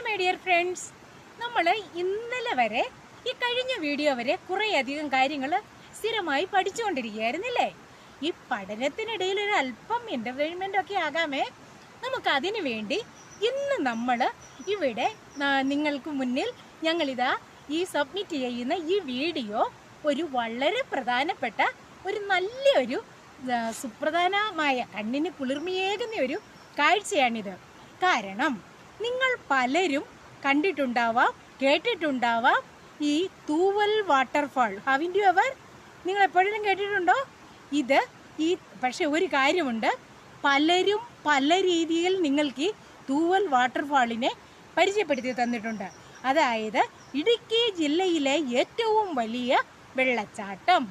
Hi my dear friends നമ്മൾ ഇന്നലെ വരെ ഈ കഴിഞ്ഞ വീഡിയോ വരെ കുറേയധികം കാര്യങ്ങൾ സ്ഥിരമായി പഠിച്ചുകൊണ്ടിരിക്കുകയായിരുന്നില്ലേ? ഈ പഠനത്തിനിടയിൽ ഒരു അല്പം എന്റർടൈൻമെന്റ് ഒക്കെ ആകാമേ. നമുക്ക് അതിനു വേണ്ടി ഇന്ന് നമ്മൾ ഇവിടെ നിങ്ങൾക്ക് മുന്നിൽ ഞങ്ങളിതാ ഈ സബ്മിറ്റ് ചെയ്യുന്ന ഈ വീഡിയോ ഒരു വളരെ പ്രധാനപ്പെട്ട ഒരു നല്ലൊരു സുപ്രധാനമായ കണ്ണിന് കുളിർമയേകുന്ന ഒരു കാഴ്ചയാണിത്. കാരണം നിങ്ങൾ പലരും കണ്ടിട്ടുണ്ടാവാം കേട്ടിട്ടുണ്ടാവാം ഈ തൂവൽ വാട്ടർഫാൾ ഹാവിൻ യു എവർ നിങ്ങൾ എപ്പോഴെങ്കിലും കേട്ടിട്ടുണ്ടോ? ഇത് ഈ പക്ഷെ ഒരു കാര്യമുണ്ട്. പലരും പല രീതിയിൽ നിങ്ങൾക്ക് ഈ തൂവൽ വാട്ടർഫാളിനെ പരിചയപ്പെടുത്തി തന്നിട്ടുണ്ട്. അതായത് ഇടുക്കി ജില്ലയിലെ ഏറ്റവും വലിയ വെള്ളച്ചാട്ടം.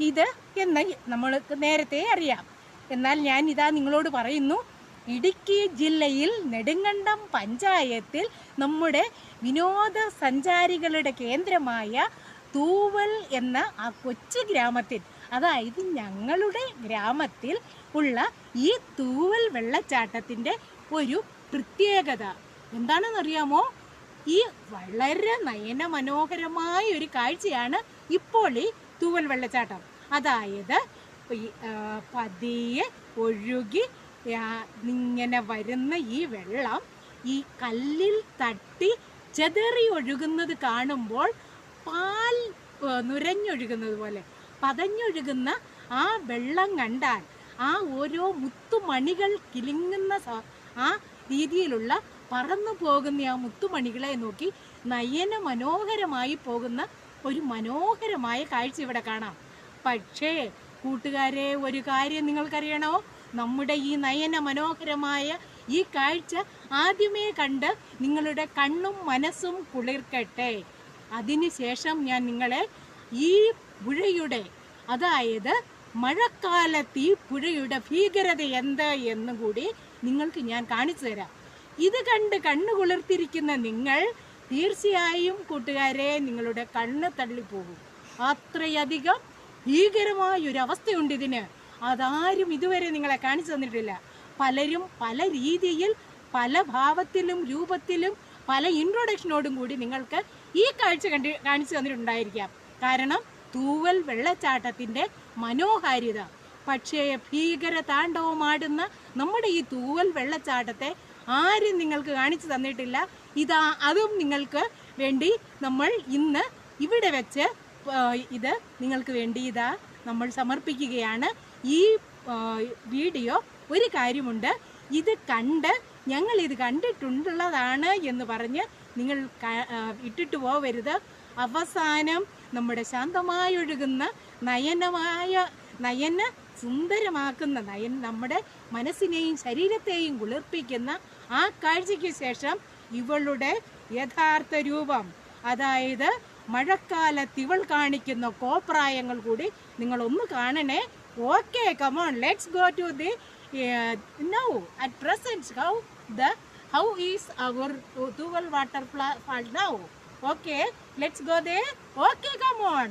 ഇത് എന്ന് നമ്മൾക്ക് നേരത്തെ അറിയാം. എന്നാൽ ഞാൻ ഇതാ നിങ്ങളോട് പറയുന്നു. ഇടുക്കി ജില്ലയിൽ നെടുങ്കണ്ടം പഞ്ചായത്തിൽ നമ്മുടെ വിനോദ സഞ്ചാരികളുടെ കേന്ദ്രമായ തൂവൽ എന്ന ആ കൊച്ചു ഗ്രാമത്തിൽ അതായത് ഞങ്ങളുടെ ഗ്രാമത്തിൽ ഉള്ള ഈ തൂവൽ വെള്ളച്ചാട്ടത്തിന്റെ ഒരു പ്രത്യേകത. എന്താണെന്നറിയാമോ? ഈ വളരെ നയന മനോഹരമായ ഒരു കാഴ്ചയാണ് ഇപ്പോൾ ഈ തൂവൽ വെള്ളച്ചാട്ടം. അതായത് പതിയെ ഒഴുകി ഇങ്ങനെ വരുന്ന ഈ വെള്ളം ഈ കല്ലിൽ തട്ടി ചെതറി ഒഴുകുന്നത് കാണുമ്പോൾ പാൽ നുരഞ്ഞൊഴുകുന്നത് പോലെ പതഞ്ഞൊഴുകുന്ന ആ വെള്ളം കണ്ടാൽ ആ ഓരോ മുത്തുമണികൾ കിലുങ്ങുന്ന ആ രീതിയിലുള്ള പറന്നു പോകുന്ന ആ മുത്തുമണികളെ നോക്കി നയന മനോഹരമായി പോകുന്ന ഒരു മനോഹരമായ കാഴ്ച ഇവിടെ കാണാം. പക്ഷേ കൂട്ടുകാരെ ഒരു കാര്യം നിങ്ങൾക്കറിയണോ? നമ്മുടെ ഈ നയന മനോഹരമായ ഈ കാഴ്ച ആദ്യമേ കണ്ട് നിങ്ങളുടെ കണ്ണും മനസ്സും കുളിർക്കട്ടെ. അതിനുശേഷം ഞാൻ നിങ്ങളെ ഈ പുഴയുടെ അതായത് മഴക്കാലത്ത് ഈ പുഴയുടെ ഭീകരത എന്ത് എന്നും കൂടി നിങ്ങൾക്ക് ഞാൻ കാണിച്ചു തരാം. ഇത് കണ്ട് കണ്ണു കുളിർത്തിരിക്കുന്ന നിങ്ങൾ തീർച്ചയായും കൂട്ടുകാരെ നിങ്ങളുടെ കണ്ണ് തള്ളിപ്പോകും. അത്രയധികം ഭീകരമായൊരവസ്ഥയുണ്ട് ഇതിന്. അതാരും ഇതുവരെ നിങ്ങളെ കാണിച്ചു തന്നിട്ടില്ല. പലരും പല രീതിയിൽ പല ഭാവത്തിലും രൂപത്തിലും പല ഇൻട്രൊഡക്ഷനോടും കൂടി നിങ്ങൾക്ക് ഈ കാഴ്ച കണ്ടി കാണിച്ചു തന്നിട്ടുണ്ടായിരിക്കാം. കാരണം തൂവൽ വെള്ളച്ചാട്ടത്തിന്റെ മനോഹാരിത. പക്ഷേ ഭീകര താണ്ഡവമാടുന്ന നമ്മുടെ ഈ തൂവൽ വെള്ളച്ചാട്ടത്തെ ആരും നിങ്ങൾക്ക് കാണിച്ചു തന്നിട്ടില്ല. ഇതാ അതും നിങ്ങൾക്ക് വേണ്ടി നമ്മൾ ഇന്ന് ഇവിടെ വെച്ച് ഇത് നിങ്ങൾക്ക് വേണ്ടി ഇതാ നമ്മൾ സമർപ്പിക്കുകയാണ്. ഈ വീഡിയോ ഒരു കാര്യമുണ്ട്. ഇത് കണ്ട് ഞങ്ങൾ ഇത് കണ്ടിട്ടുണ്ടുള്ളതാണ് എന്ന് പറഞ്ഞ് നിങ്ങൾ ഇട്ടിട്ട് പോവരുത്. അവസാനം നമ്മുടെ ശാന്തമായൊഴുകുന്ന നയനമായ നയന സുന്ദരമാക്കുന്ന നയൻ നമ്മുടെ മനസ്സിനെയും ശരീരത്തെയും കുളിർപ്പിക്കുന്ന ആ കാഴ്ചയ്ക്ക് ശേഷം ഇവളുടെ യഥാർത്ഥ രൂപം. അതായത് മഴക്കാല തിവൾ കാണിക്കുന്ന കോപ്രായങ്ങൾ കൂടി നിങ്ങൾ ഒന്ന് Okay, come on, let's go to the uh, now at present how the how is our Tuval waterfall now? Okay, let's go there. Okay, come on.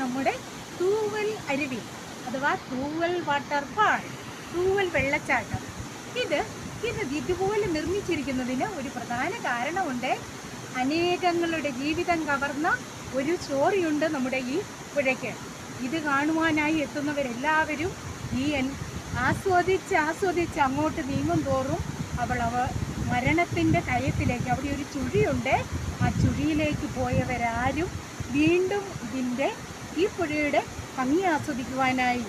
നമ്മുടെ തൂവൽ അരുവി അഥവാ തൂവൽ വാട്ടർഫാൾ തൂവൽ വെള്ളച്ചാട്ടം. ഇത് ഇത് ഇതുപോലെ നിർമ്മിച്ചിരിക്കുന്നതിന് ഒരു പ്രധാന കാരണമുണ്ട്. അനേകങ്ങളുടെ ജീവിതം കവർന്ന ഒരു സ്റ്റോറിയുണ്ട് നമ്മുടെ ഈ പുഴയ്ക്ക്. ഇത് കാണുവാനായി എത്തുന്നവരെല്ലാവരും ഈ ആസ്വദിച്ച് ആസ്വദിച്ച് അങ്ങോട്ട് നീങ്ങും തോറും അവൾ അവ മരണത്തിന്റെ കയത്തിലേക്ക് അവിടെ ഒരു ചുഴിയുണ്ട്. ആ ചുഴിയിലേക്ക് പോയവരാരും വീണ്ടും ഇതിന്റെ ഈ പുഴയുടെ ഭംഗി ആസ്വദിക്കുവാനായി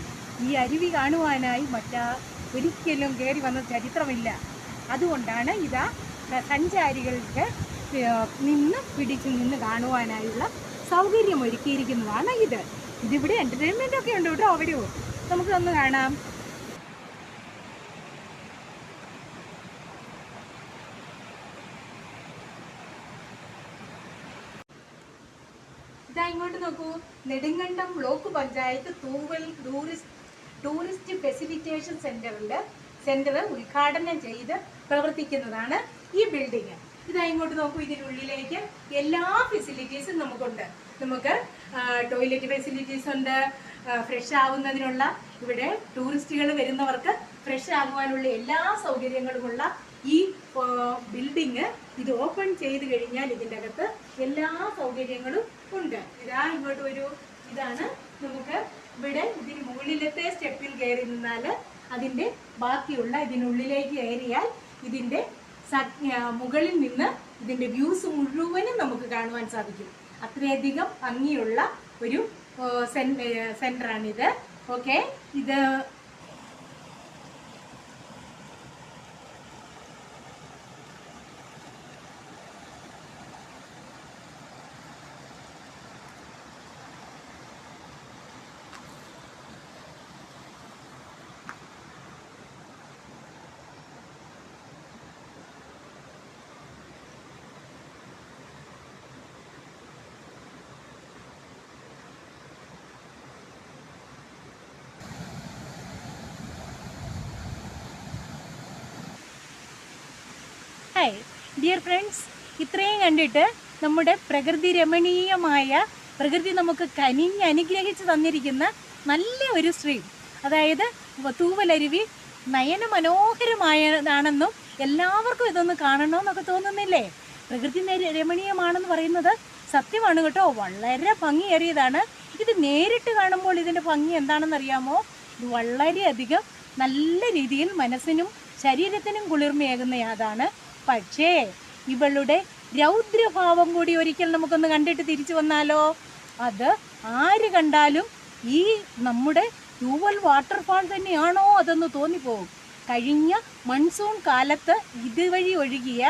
ഈ അരുവി കാണുവാനായി മറ്റാ ഒരിക്കലും കയറി വന്ന ചരിത്രമില്ല. അതുകൊണ്ടാണ് ഇതാ സഞ്ചാരികൾക്ക് നിന്ന് പിടിച്ച് നിന്ന് കാണുവാനായുള്ള സൗകര്യം ഒരുക്കിയിരിക്കുന്നതാണ് ഇത്. ഇതിവിടെ എന്റർടൈൻമെന്റ് ഒക്കെ ഉണ്ട് കേട്ടോ അവിടെയോ? നമുക്കൊന്ന് കാണാം. ഇങ്ങോട്ട് നോക്കൂ. Nedumkandam block panchayat Thooval tourist tourist facilitation സെന്ററിൽ സെന്റർ ഉദ്ഘാടനം ചെയ്ത് പ്രവർത്തിക്കുന്നതാണ് ഈ ബിൽഡിംഗ് ഇതാ ഇങ്ങോട്ട് നോക്കൂ ഇതിനുള്ളിലേക്ക് എല്ലാ ഫെസിലിറ്റീസും നമുക്കുണ്ട്. നമുക്ക് ടോയ്ലറ്റ് ഫെസിലിറ്റീസ് ഉണ്ട്. ഫ്രഷ് ആവുന്നതിനുള്ള ഇവിടെ ടൂറിസ്റ്റുകൾ വരുന്നവർക്ക് ഫ്രഷ് ആകുവാനുള്ള എല്ലാ സൗകര്യങ്ങളുമുള്ള ഈ ബിൽഡിങ് ഇത് ഓപ്പൺ ചെയ്ത് കഴിഞ്ഞാൽ ഇതിന്റെ അകത്ത് എല്ലാ സൗകര്യങ്ങളും ഉണ്ട്. ഇതാ ഇങ്ങോട്ട് ഒരു ഇതാണ് നമുക്ക് ഇവിടെ ഇതിന് മുകളിലത്തെ സ്റ്റെപ്പിൽ കയറി നിന്നാൽ അതിന്റെ ബാക്കിയുള്ള ഇതിനുള്ളിലേക്ക് കയറിയാൽ ഇതിന്റെ മുകളിൽ നിന്ന് ഇതിന്റെ വ്യൂസ് മുഴുവനും നമുക്ക് കാണുവാൻ സാധിക്കും. അത്രയധികം ഭംഗിയുള്ള ഒരു സെന്ററാണിത് ഓക്കെ ഇത് ഹായ് ഡിയർ ഫ്രണ്ട്സ് ഇത്രയും കണ്ടിട്ട് നമ്മുടെ പ്രകൃതി രമണീയമായ പ്രകൃതി നമുക്ക് കനിഞ്ഞ് അനുഗ്രഹിച്ച് തന്നിരിക്കുന്ന നല്ല ഒരു സ്ട്രീം അതായത് തൂവലരുവി നയന മനോഹരമായതാണെന്നും എല്ലാവർക്കും ഇതൊന്ന് കാണണമെന്നൊക്കെ തോന്നുന്നില്ലേ? പ്രകൃതി രമണീയമാണെന്ന് പറയുന്നത് സത്യമാണ് കേട്ടോ. വളരെ ഭംഗിയേറിയതാണ്. ഇത് നേരിട്ട് കാണുമ്പോൾ ഇതിന്റെ ഭംഗി എന്താണെന്ന് അറിയാമോ ഇത് വളരെയധികം നല്ല രീതിയിൽ മനസ്സിനും ശരീരത്തിനും കുളിർമയേകുന്ന അതാണ് പക്ഷേ ഇവളുടെ രൗദ്രഭാവം കൂടി ഒരിക്കൽ നമുക്കൊന്ന് കണ്ടിട്ട് തിരിച്ചു വന്നാലോ? അത് ആര് കണ്ടാലും ഈ നമ്മുടെ ട്യൂവൽ വാട്ടർഫാൾ തന്നെയാണോ അതെന്ന് തോന്നിപ്പോകും കഴിഞ്ഞ മൺസൂൺ കാലത്ത് ഇതുവഴി ഒഴുകിയ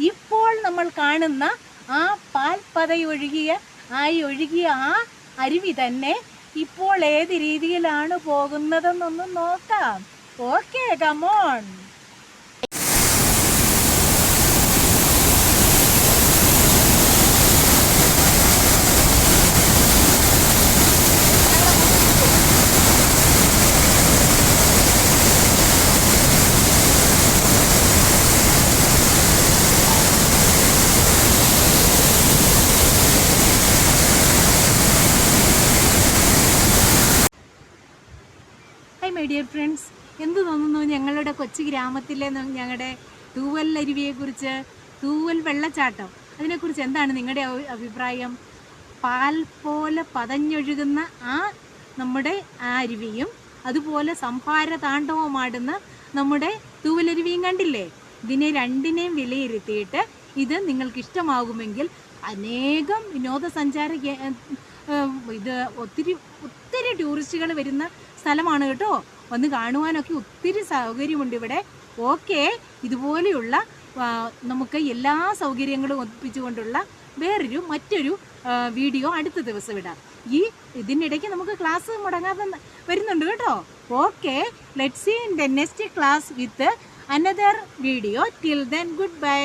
ഇപ്പോൾ നമ്മൾ കാണുന്ന ആ പാൽപ്പതയൊഴുകിയ ആയി ഒഴുകിയ ആ അരുവി തന്നെ ഇപ്പോൾ ഏത് രീതിയിലാണ് പോകുന്നതെന്നൊന്ന് നോക്കാം. Okay come on hi my dear friends എന്ത് തോന്നുന്നു ഞങ്ങളുടെ കൊച്ചു ഗ്രാമത്തിലെ ഞങ്ങളുടെ തൂവൽ അരുവിയെക്കുറിച്ച് തൂവൽ വെള്ളച്ചാട്ടം? അതിനെക്കുറിച്ച് എന്താണ് നിങ്ങളുടെ അഭിപ്രായം? പാൽ പോലെ പതഞ്ഞൊഴുകുന്ന ആ നമ്മുടെ ആ അരുവിയും അതുപോലെ സംഭാര താണ്ഡവമാടുന്ന നമ്മുടെ തൂവലരുവിയും കണ്ടില്ലേ? ഇതിനെ രണ്ടിനെയും വിലയിരുത്തിയിട്ട് ഇത് നിങ്ങൾക്ക് ഇഷ്ടമാകുമെങ്കിൽ അനേകം വിനോദസഞ്ചാര ഇത് ഒത്തിരി ഒത്തിരി ടൂറിസ്റ്റുകൾ വരുന്ന സ്ഥലമാണ് കേട്ടോ. ഒന്ന് കാണുവാനൊക്കെ ഒത്തിരി സൗകര്യമുണ്ട് ഇവിടെ. ഓക്കെ. ഇതുപോലെയുള്ള നമുക്ക് എല്ലാ സൗകര്യങ്ങളും ഒപ്പിച്ചുകൊണ്ടുള്ള വേറൊരു മറ്റൊരു വീഡിയോ അടുത്ത ദിവസം ഇടാം. ഈ ഇതിനിടയ്ക്ക് നമുക്ക് ക്ലാസ് മുടങ്ങാതെ വരുന്നുണ്ട് കേട്ടോ. Okay. Let see in the next class with another video till then goodbye